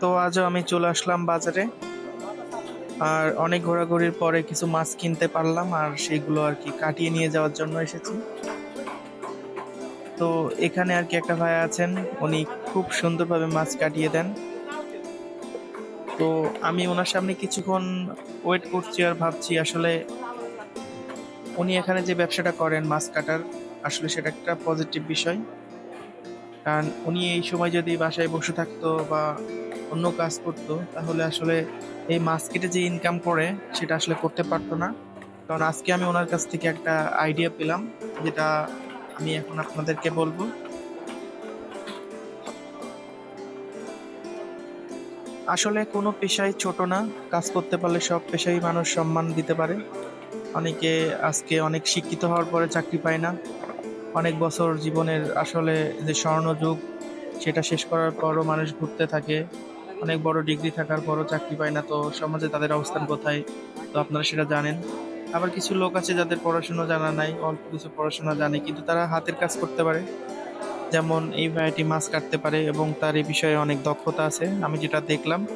তো আজও আমি চলে আসলাম বাজারে। আর অনেক ঘোরাঘুরির পরে কিছু মাছ কিনতে পারলাম আর সেইগুলো আর কি কাটিয়ে নিয়ে যাওয়ার জন্য এসেছি। তো এখানে আর কি একটা ভাই আছেন, উনি খুব সুন্দরভাবে মাছ কাটিয়ে দেন। তো আমি ওনার সামনে কিছুক্ষণ ওয়েট করছি আর ভাবছি আসলে উনি এখানে যে ব্যবসাটা করেন মাছ কাটার, আসলে সেটা একটা পজিটিভ বিষয়। কারণ উনি এই সময় যদি বাসায় বসে থাকতো বা অন্য কাজ করতো, তাহলে আসলে এই মাছ কেটে যে ইনকাম করে, সেটা আসলে করতে পারতো না। কারণ আজকে আমি ওনার কাছ থেকে একটা আইডিয়া পেলাম, যেটা আমি এখন আপনাদেরকে বলব। আসলে কোনো পেশাই ছোট না, কাজ করতে পারলে সব পেশাই মানুষ সম্মান দিতে পারে। অনেকে আজকে অনেক শিক্ষিত হওয়ার পরে চাকরি পায় না। অনেক বছর জীবনের আসলে যে স্বর্ণযুগ, সেটা শেষ করার পরও মানুষ ঘুরতে থাকে। অনেক বড় ডিগ্রি থাকার পরও চাকরি পায় না, তো সমাজে তাদের অবস্থান কোথায়? তো আপনারা সেটা জানেন। আবার কিছু লোক আছে যাদের পড়াশোনা জানা নাই, অল্প কিছু পড়াশোনা জানে, কিন্তু তারা হাতের কাজ করতে পারে। যেমন এই ভাইটি মাছ কাটতে পারে এবং তার এই বিষয়ে অনেক দক্ষতা আছে, আমি যেটা দেখলাম।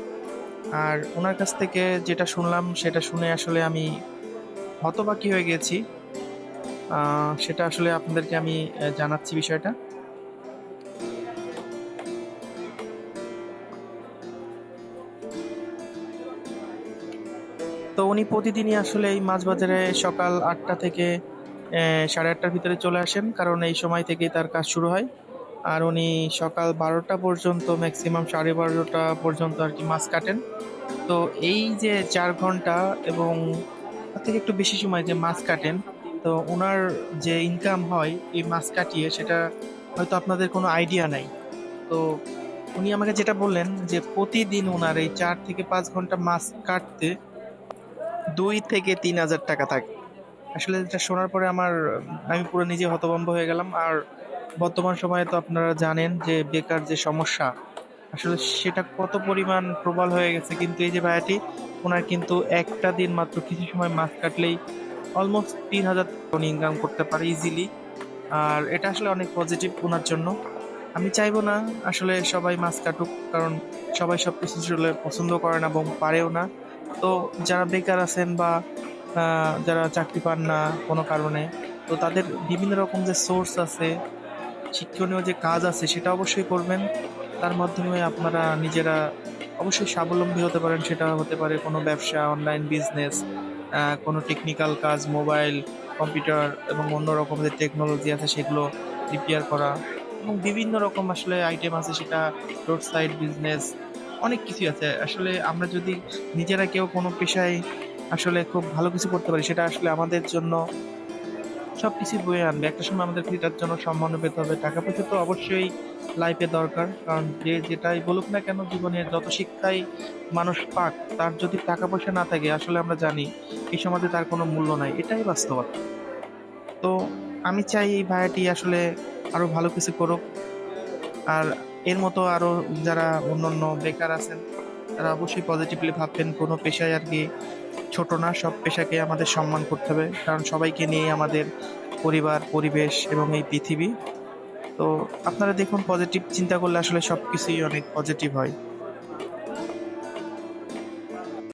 আর ওনার কাছ থেকে যেটা শুনলাম, সেটা শুনে আসলে আমি হতবাকি হয়ে গেছি। সেটা আসলে আপনাদেরকে আমি জানাচ্ছি বিষয়টা। তো উনি প্রতিদিনই আসলে এই মাছ বাজারে সকাল আটটা থেকে সাড়ে আটটার ভিতরে চলে আসেন, কারণ এই সময় থেকেই তার কাজ শুরু হয়। আর উনি সকাল বারোটা পর্যন্ত ম্যাক্সিমাম সাড়ে বারোটা পর্যন্ত আর কি মাছ কাটেন। তো এই যে চার ঘণ্টা এবং তার থেকে একটু বেশি সময় যে মাছ কাটেন তো ওনার যে ইনকাম হয়, এই মাছ কাটিয়ে সেটা হয়তো আপনাদের কোনো আইডিয়া নাই। তো উনি আমাকে যেটা বললেন যে প্রতিদিন ওনার এই চার থেকে পাঁচ ঘণ্টা মাছ কাটতে দুই থেকে তিন হাজার টাকা থাকে। আসলে এটা শোনার পরে আমার, আমি পুরো নিজে হতভম্ব হয়ে গেলাম। আর বর্তমান সময়ে তো আপনারা জানেন যে বেকার যে সমস্যা, আসলে সেটা কত পরিমাণ প্রবল হয়ে গেছে। কিন্তু এই যে ভাইয়াটি ওনার কিন্তু একটা দিন মাত্র কিছু সময় মাছ কাটলেই অলমোস্ট তিন হাজার উনি ইনকাম করতে পারে ইজিলি আর এটা আসলে অনেক পজিটিভ ওনার জন্য। আমি চাইব না আসলে সবাই মাছ কাটুক, কারণ সবাই সব কিছু আসলে পছন্দ করে না এবং পারেও না। তো যারা বেকার আছেন বা যারা চাকরি পান না কোনো কারণে, তো তাদের বিভিন্ন রকম যে সোর্স আছে, শিক্ষণীয় যে কাজ আছে, সেটা অবশ্যই করবেন। তার মাধ্যমে আপনারা নিজেরা অবশ্যই স্বাবলম্বী হতে পারেন, সেটা হতে পারে কোনো ব্যবসা অনলাইন বিজনেস কোনো টেকনিক্যাল কাজ মোবাইল কম্পিউটার এবং অন্য রকম যে টেকনোলজি আছে সেগুলো রিপেয়ার করা এবং বিভিন্ন রকম আসলে আইটেম আছে সেটা রোড সাইড বিজনেস অনেক কিছুই আছে। আসলে আমরা যদি নিজেরা কেউ কোনো পেশায় আসলে খুব ভালো কিছু করতে পারি, সেটা আসলে আমাদের জন্য সব কিছু বয়ে আনবে। একটা সময় আমাদের এটার জন্য সম্মান পেতে হবে। টাকা পয়সা তো অবশ্যই লাইফে দরকার। কারণ যে যেটাই বলুক না কেন জীবনের যত শিক্ষাই মানুষ পাক, তার যদি টাকা পয়সা না থাকে, আসলে আমরা জানি এই সমাজে তার কোনো মূল্য নাই। এটাই বাস্তবতা। তো আমি চাই এই ভাইয়াটি আসলে আরও ভালো কিছু করুক। আর এর মতো আরও যারা অন্য অন্য বেকার আছেন তারা অবশ্যই পজিটিভলি ভাববেন, কোনো পেশায় আর কি ছোট না, সব পেশাকে আমাদের সম্মান করতে হবে। কারণ সবাইকে নিয়ে আমাদের পরিবার, পরিবেশ এবং এই পৃথিবী। তো আপনারা দেখুন পজিটিভ চিন্তা করলে আসলে সব কিছুই অনেক পজিটিভ হয়।